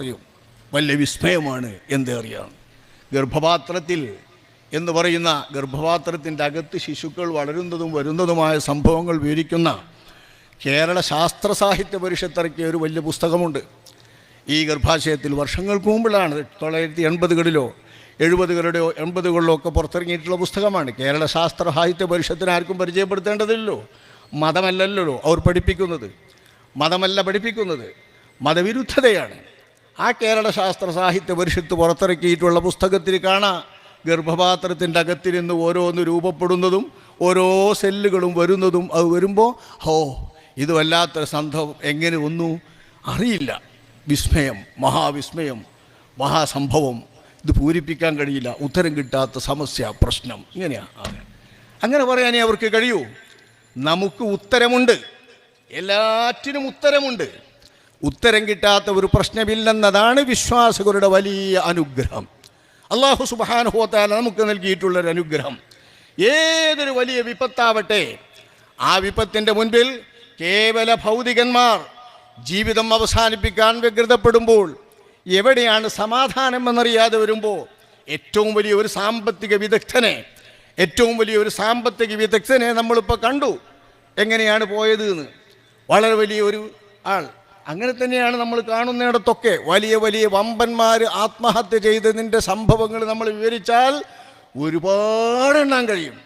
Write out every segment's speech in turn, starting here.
പറയും വലിയ വിസ്മയമാണ് എന്തേറിയാണ് ഗർഭപാത്രത്തിൽ എന്ന് പറയുന്ന ഗർഭപാത്രത്തിന്റെ അകത്ത് ശിശുക്കൾ വളരുന്നതും വരുന്നതുമായ സംഭവങ്ങൾ വിവരിക്കുന്ന കേരള ശാസ്ത്ര സാഹിത്യ പരിഷത്ത് ഇറക്കിയ ഒരു വലിയ പുസ്തകമുണ്ട്. ഈ ഗർഭാശയത്തിൽ വർഷങ്ങൾക്ക് മുമ്പിലാണ് തൊള്ളായിരത്തി എൺപതുകളിലോ എഴുപതുകളുടെയോ എൺപതുകളിലോ ഒക്കെ പുറത്തിറങ്ങിയിട്ടുള്ള പുസ്തകമാണ്. കേരള ശാസ്ത്ര സാഹിത്യ പരിഷത്തിന് ആർക്കും പരിചയപ്പെടുത്തേണ്ടതില്ലല്ലോ. മതമല്ലല്ലോ അവർ പഠിപ്പിക്കുന്നത്. മതമല്ല പഠിപ്പിക്കുന്നത്. മതവിരുദ്ധതയാണ്. ആ കേരള ശാസ്ത്ര സാഹിത്യ പരിഷത്ത് പുറത്തിറക്കിയിട്ടുള്ള പുസ്തകത്തിൽ കാണാം. ഗർഭപാത്രത്തിന്റെ അകത്തിരുന്ന് ഓരോന്ന് രൂപപ്പെടുന്നതും ഓരോ സെല്ലുകളും വരുന്നതും അത് വരുമ്പോൾ ഹോ ഇത് വല്ലാത്തൊരു സന്ധം എങ്ങനെ ഒന്നു അറിയില്ല. വിസ്മയം മഹാവിസ്മയം മഹാസംഭവം. ഇത് പൂരിപ്പിക്കാൻ കഴിയില്ല. ഉത്തരം കിട്ടാത്ത സമസ്യ പ്രശ്നം. ഇങ്ങനെയാണ് അങ്ങനെ പറയാനേ അവർക്ക് കഴിയൂ. നമുക്ക് ഉത്തരമുണ്ട്. എല്ലാറ്റിനും ഉത്തരമുണ്ട്. ഉത്തരം കിട്ടാത്ത ഒരു പ്രശ്നമില്ലെന്നതാണ് വിശ്വാസികളുടെ വലിയ അനുഗ്രഹം. അള്ളാഹു സുബാനുഹോത്താല നമുക്ക് നൽകിയിട്ടുള്ളൊരു അനുഗ്രഹം. ഏതൊരു വലിയ വിപത്താവട്ടെ ആ വിപത്തിന്റെ മുൻപിൽ കേവല ഭൗതികന്മാർ ജീവിതം അവസാനിപ്പിക്കാൻ വ്യഗ്രതപ്പെടുമ്പോൾ എവിടെയാണ് സമാധാനം എന്നറിയാതെ വരുമ്പോൾ ഏറ്റവും വലിയ ഒരു സാമ്പത്തിക വിദഗ്ധനെ ഏറ്റവും വലിയ ഒരു സാമ്പത്തിക വിദഗ്ധനെ നമ്മളിപ്പോൾ കണ്ടു. എങ്ങനെയാണ് പോയത് എന്ന് വളരെ വലിയ ഒരു ആൾ അങ്ങനെ തന്നെയാണ് നമ്മൾ കാണുന്നിടത്തൊക്കെ വലിയ വലിയ വമ്പന്മാർ ആത്മഹത്യ ചെയ്തതിന്റെ സംഭവങ്ങൾ നമ്മൾ വിവരിച്ചാൽ ഒരുപാട് എണ്ണാൻ കഴിയും.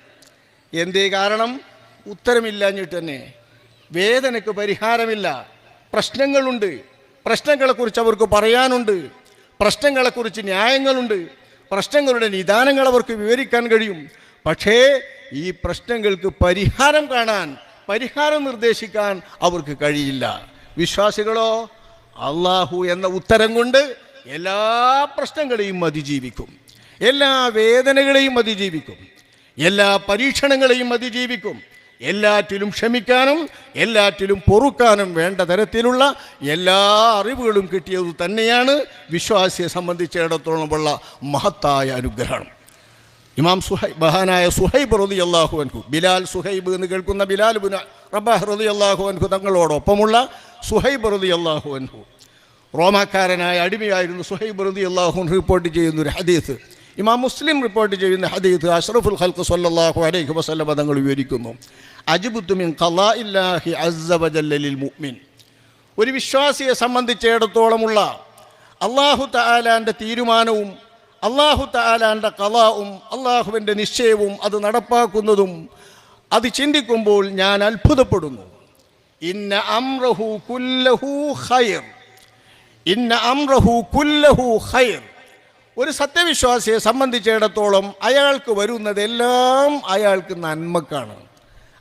എന്തേ കാരണം? ഉത്തരമില്ലാഞ്ഞിട്ട് തന്നെ. വേദനയ്ക്ക് പരിഹാരമില്ല. പ്രശ്നങ്ങളുണ്ട്. പ്രശ്നങ്ങളെക്കുറിച്ച് അവർക്ക് പറയാനുണ്ട്. പ്രശ്നങ്ങളെക്കുറിച്ച് ന്യായങ്ങളുണ്ട്. പ്രശ്നങ്ങളുടെ നിദാനങ്ങൾ അവർക്ക് വിവരിക്കാൻ കഴിയും. പക്ഷേ ഈ പ്രശ്നങ്ങൾക്ക് പരിഹാരം കാണാൻ പരിഹാരം നിർദ്ദേശിക്കാൻ അവർക്ക് കഴിയില്ല. വിശ്വാസികളോ അള്ളാഹു എന്ന ഉത്തരം കൊണ്ട് എല്ലാ പ്രശ്നങ്ങളെയും അതിജീവിക്കും. എല്ലാ വേദനകളെയും അതിജീവിക്കും. എല്ലാ പരീക്ഷണങ്ങളെയും അതിജീവിക്കും. എല്ലാറ്റിലും ക്ഷമിക്കാനും എല്ലാറ്റിലും പൊറുക്കാനും വേണ്ട തരത്തിലുള്ള എല്ലാ അറിവുകളും കിട്ടിയത് തന്നെയാണ് വിശ്വാസിയെ സംബന്ധിച്ചിടത്തോളമുള്ള മഹത്തായ അനുഗ്രഹം. ഇമാം സുഹൈബ് മഹാനായ സുഹൈബ് റതി അള്ളാഹു അൻഹു ബിലാൽ സുഹൈബ് എന്ന് കേൾക്കുന്ന ബിലാൽ ബുന റബാഹ് റതി അള്ളാഹു അൻഹു തങ്ങളോടൊപ്പമുള്ള സുഹൈബ് റതി അള്ളാഹു അൻഹു. റോമാക്കാരനായ അടിമയായിരുന്നു സുഹൈബ് റതി അള്ളാഹു റിപ്പോർട്ട് ചെയ്യുന്ന ഒരു ഹദീസ്. ഇമാം മുസ്ലിം റിപ്പോർട്ട് ചെയ്യുന്ന ഹദീസ് അഷ്റഫുൽ ഖൽക്ക് സല്ലല്ലാഹു അലൈഹി വസല്ലം തങ്ങൾ വിവരിക്കുന്നു. അജ്ബുത്തു മിൻ ഖലാഇല്ലാഹി അസ്സ വജല്ലലിൽ മുഅ്മിൻ. ഒരു വിശ്വാസിയെ സംബന്ധിച്ചിടത്തോളമുള്ള അള്ളാഹു തആലാന്റെ തീരുമാനവും അള്ളാഹു തആലാന്റെ കലാവും അള്ളാഹുവിന്റെ നിശ്ചയവും അത് നടപ്പാക്കുന്നതും അത് ചിന്തിക്കുമ്പോൾ ഞാൻ അത്ഭുതപ്പെടുന്നു. ഇന്ന അംറഹു കുല്ലഹു ഖൈർ. ഇന്ന അംറഹു കുല്ലഹു ഖൈർ. ഒരു സത്യവിശ്വാസിയെ സംബന്ധിച്ചിടത്തോളം അയാൾക്ക് വരുന്നതെല്ലാം അയാൾക്ക് നന്മക്കാണ്.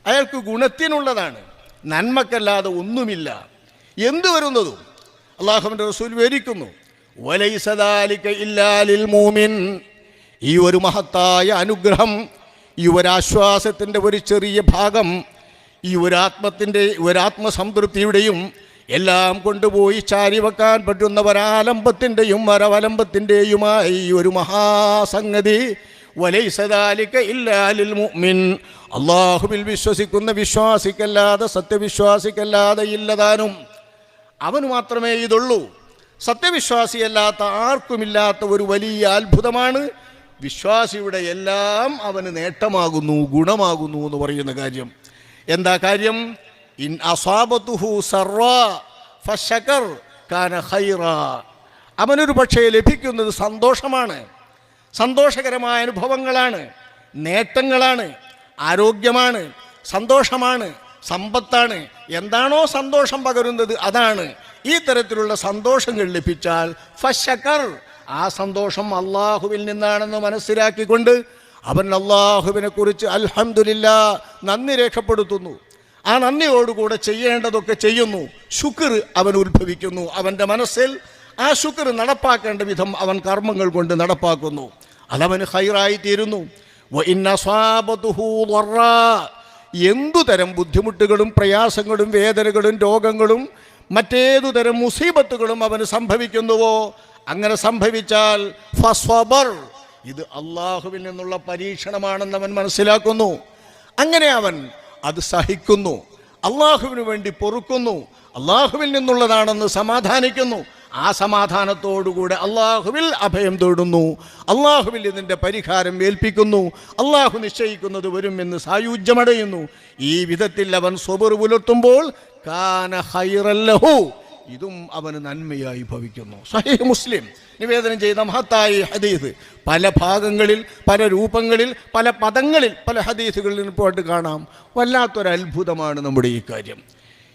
അയാൾക്ക് ഗുണത്തിനുള്ളതാണ്. നന്മക്കല്ലാതെ ഒന്നുമില്ല. എന്തു വരുന്നതും? അള്ളാഹുവിന്റെ റസൂൽ വിവരിക്കുന്നു മൂമിൻ. ഈ ഒരു മഹത്തായ അനുഗ്രഹം ഈ ഒരാശ്വാസത്തിന്റെ ഒരു ചെറിയ ഭാഗം ഈ ഒരാത്മത്തിന്റെ ഒരാത്മസംതൃപ്തിയുടെയും എല്ലാം കൊണ്ടുപോയി ചാരി വെക്കാൻ പറ്റുന്ന ഒരാലംബത്തിന്റെയും ഒരവലംബത്തിന്റെയുമായി ഈ ഒരു മഹാസംഗതി. വലൈസദാലിക്ക ഇല്ലാലിൽ മുഅ്മിൻ. അള്ളാഹുവിൽ വിശ്വസിക്കുന്ന വിശ്വാസിക്കല്ലാതെ സത്യവിശ്വാസിക്കല്ലാതെ ഇല്ലതാനും അവന് മാത്രമേ ഇതുള്ളൂ. സത്യവിശ്വാസിയല്ലാത്ത ആർക്കുമില്ലാത്ത ഒരു വലിയ അത്ഭുതമാണ്. വിശ്വാസിയുടെ എല്ലാം അവന് നേട്ടമാകുന്നു ഗുണമാകുന്നു എന്ന് പറയുന്ന കാര്യം. എന്താ കാര്യം? ഇൻ അസാബത്തുഹു സർവ ഫശകർ കാന ഖൈറ. അവനൊരു പക്ഷേ ലഭിക്കുന്നത് സന്തോഷമാണ്. സന്തോഷകരമായ അനുഭവങ്ങളാണ്. നേട്ടങ്ങളാണ്. ആരോഗ്യമാണ്. സന്തോഷമാണ്. സമ്പത്താണ്. എന്താണോ സന്തോഷം പകരുന്നത് അതാണ്. ഈ തരത്തിലുള്ള സന്തോഷങ്ങൾ ലഭിച്ചാൽ ഫശക്കർ ആ സന്തോഷം അള്ളാഹുവിൽ നിന്നാണെന്ന് മനസ്സിലാക്കിക്കൊണ്ട് അവൻ അള്ളാഹുവിനെ കുറിച്ച് അൽഹമില്ല നന്ദി രേഖപ്പെടുത്തുന്നു. ആ നന്ദിയോടുകൂടെ ചെയ്യേണ്ടതൊക്കെ ചെയ്യുന്നു. ശുക്ർ അവൻ ഉത്ഭവിക്കുന്നു. അവന്റെ മനസ്സിൽ ആ ശുക്ർ നടപ്പാക്കേണ്ട വിധം അവൻ കർമ്മങ്ങൾ കൊണ്ട് നടപ്പാക്കുന്നു. അതവന് ഹൈറായി തീരുന്നു. എന്തു തരം ബുദ്ധിമുട്ടുകളും പ്രയാസങ്ങളും വേദനകളും രോഗങ്ങളും മറ്റേതു തരം മുസീബത്തുകളും അവന് സംഭവിക്കുന്നുവോ? അങ്ങനെ സംഭവിച്ചാൽ ഫസ്വബർ ഇത് അള്ളാഹുവിൽ നിന്നുള്ള പരീക്ഷണമാണെന്ന് അവൻ മനസ്സിലാക്കുന്നു. അങ്ങനെ അവൻ അത് സഹിക്കുന്നു. അള്ളാഹുവിന് വേണ്ടി പൊറുക്കുന്നു. അള്ളാഹുവിൽ നിന്നുള്ളതാണെന്ന് സമാധാനിക്കുന്നു. ആ സമാധാനത്തോടുകൂടെ അള്ളാഹുവിൽ അഭയം തേടുന്നു. അള്ളാഹുവിൽ ഇതിന്റെ പരിഹാരം ഏൽപ്പിക്കുന്നു. അള്ളാഹു നിശ്ചയിക്കുന്നത് വരും എന്ന് സായുജ്യമടയുന്നു. ഈ വിധത്തിൽ അവൻ സ്വബർ പുലർത്തുമ്പോൾ കാന ഹൈറല്ലഹു ഇതും അവന് നന്മയായി ഭവിക്കുന്നു. സഹീ മുസ്ലിം നിവേദനം ചെയ്ത മഹത്തായ ഹദീസ്. പല ഭാഗങ്ങളിൽ പല രൂപങ്ങളിൽ പല പദങ്ങളിൽ പല ഹദീസുകളിൽ പോയിട്ട് കാണാം. വല്ലാത്തൊരു അത്ഭുതമാണ് നമ്മുടെ ഈ കാര്യം.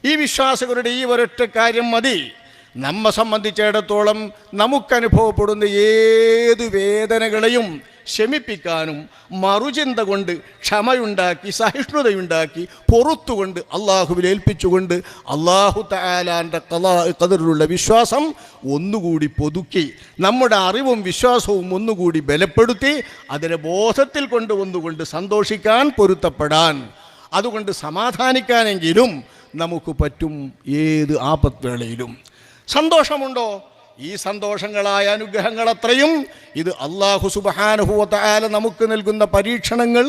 ഈ വിശ്വാസികളുടെ ഈ ഒരൊറ്റ കാര്യം മതി. നമ്മെ സംബന്ധിച്ചിടത്തോളം നമുക്കനുഭവപ്പെടുന്ന ഏത് വേദനകളെയും ശമിപ്പിക്കാനും മറുചിന്ത കൊണ്ട് ക്ഷമയുണ്ടാക്കി സഹിഷ്ണുതയുണ്ടാക്കി പൊറത്തുകൊണ്ട് അള്ളാഹുവിൽ ഏൽപ്പിച്ചുകൊണ്ട് അള്ളാഹു തലാന്റെ കലാ കതിലുള്ള വിശ്വാസം ഒന്നുകൂടി പൊതുക്കി നമ്മുടെ അറിവും വിശ്വാസവും ഒന്നുകൂടി ബലപ്പെടുത്തി അതിനെ ബോധത്തിൽ കൊണ്ടുവന്നുകൊണ്ട് സന്തോഷിക്കാൻ പൊരുത്തപ്പെടാൻ. അതുകൊണ്ട് സമാധാനിക്കാനെങ്കിലും നമുക്ക് പറ്റും ഏത് ആപത്വേളയിലും. സന്തോഷമുണ്ടോ? ഈ സന്തോഷങ്ങളായ അനുഗ്രഹങ്ങൾ അത്രയും ഇത് അള്ളാഹു സുബാനുഭവത്തായ നമുക്ക് നൽകുന്ന പരീക്ഷണങ്ങൾ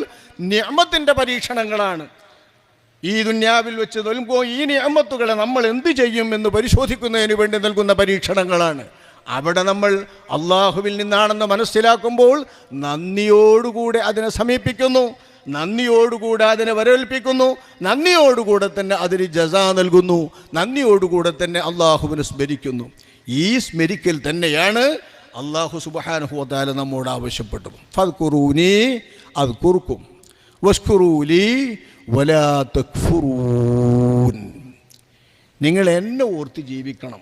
നിയമത്തിന്റെ പരീക്ഷണങ്ങളാണ്. ഈ ദുന്യാവിൽ വെച്ച് നൽകുമ്പോൾ ഈ നിയമത്തുകളെ നമ്മൾ എന്ത് ചെയ്യും എന്ന് പരിശോധിക്കുന്നതിന് വേണ്ടി നൽകുന്ന പരീക്ഷണങ്ങളാണ്. അവിടെ നമ്മൾ അള്ളാഹുവിൽ നിന്നാണെന്ന് മനസ്സിലാക്കുമ്പോൾ നന്ദിയോടുകൂടെ അതിനെ സമീപിക്കുന്നു നന്ദിയോടുകൂടെ അതിനെ വരവേൽപ്പിക്കുന്നു നന്ദിയോടുകൂടെ തന്നെ അതിന് ജസ നൽകുന്നു നന്ദിയോടുകൂടെ തന്നെ അള്ളാഹുവിനെ സ്മരിക്കുന്നു. ഈ സ്മരിക്കൽ തന്നെയാണ് അള്ളാഹു സുബാനുഹുവത്താല നമ്മോട് ആവശ്യപ്പെട്ടത്. ഫദ്കുറൂനി അത് കുറുക്കും വസ്കുറൂലി വലാ നിങ്ങൾ എന്നെ ഓർത്ത് ജീവിക്കണം.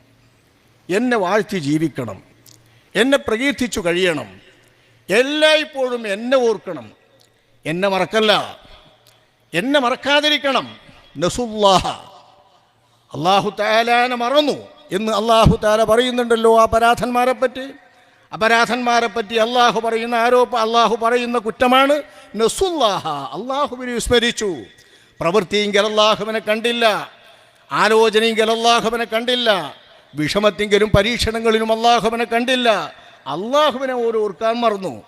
എന്നെ വാഴ്ത്തി ജീവിക്കണം. എന്നെ പ്രകീർത്തിച്ചു കഴിയണം. എല്ലായ്പ്പോഴും എന്നെ ഓർക്കണം. എന്നെ മറക്കല്ല. എന്നെ മറക്കാതിരിക്കണം. നസുല്ലാഹ. അള്ളാഹു താലാനെ മറന്നു. എന്ന് അള്ളാഹു താര പറയുന്നുണ്ടല്ലോ അപരാധന്മാരെ പറ്റി അപരാധന്മാരെ പറ്റി അള്ളാഹു പറയുന്ന ആരോപ അള്ളാഹു പറയുന്ന കുറ്റമാണ്. നസുല്ലാഹ അള്ളാഹുവിനെ വിസ്മരിച്ചു. പ്രവൃത്തിയെങ്കിൽ അള്ളാഹുവിനെ കണ്ടില്ല. ആലോചനയെങ്കിൽ അള്ളാഹുവിനെ കണ്ടില്ല. വിഷമത്തിങ്കിലും പരീക്ഷണങ്ങളിലും അള്ളാഹുവിനെ കണ്ടില്ല. അള്ളാഹുവിനെ ഓരോർക്കാൻ മറന്നു.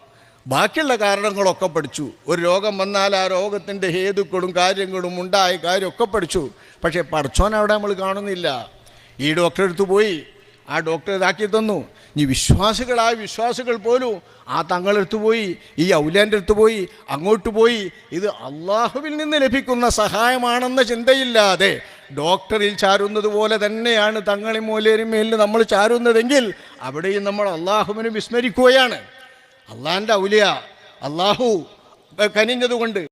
ബാക്കിയുള്ള കാരണങ്ങളൊക്കെ പഠിച്ചു. ഒരു രോഗം വന്നാൽ ആ രോഗത്തിന്റെ ഹേതുക്കളും കാര്യങ്ങളും ഉണ്ടായ കാര്യമൊക്കെ പഠിച്ചു. പക്ഷേ പഠിച്ചോൻ അവിടെ നമ്മൾ കാണുന്നില്ല. ഈ ഡോക്ടറെ അടുത്ത് പോയി. ആ ഡോക്ടർ ഇതാക്കി തന്നു. ഈ വിശ്വാസികളായ വിശ്വാസികൾ പോലും ആ തങ്ങളെടുത്ത് പോയി ഈ ഔലാന്റെ അടുത്ത് പോയി അങ്ങോട്ട് പോയി. ഇത് അള്ളാഹുവിൽ നിന്ന് ലഭിക്കുന്ന സഹായമാണെന്ന ചിന്തയില്ലാതെ ഡോക്ടറിൽ ചാരുന്നത് പോലെ തന്നെയാണ് തങ്ങളി മൂലേരും മേലിൽ നമ്മൾ ചാരുന്നതെങ്കിൽ അവിടെയും നമ്മൾ അള്ളാഹുവിനെ വിസ്മരിക്കുകയാണ്. അള്ളാഹിന്റെ ഔലിയ അള്ളാഹു കനിഞ്ഞതുകൊണ്ട്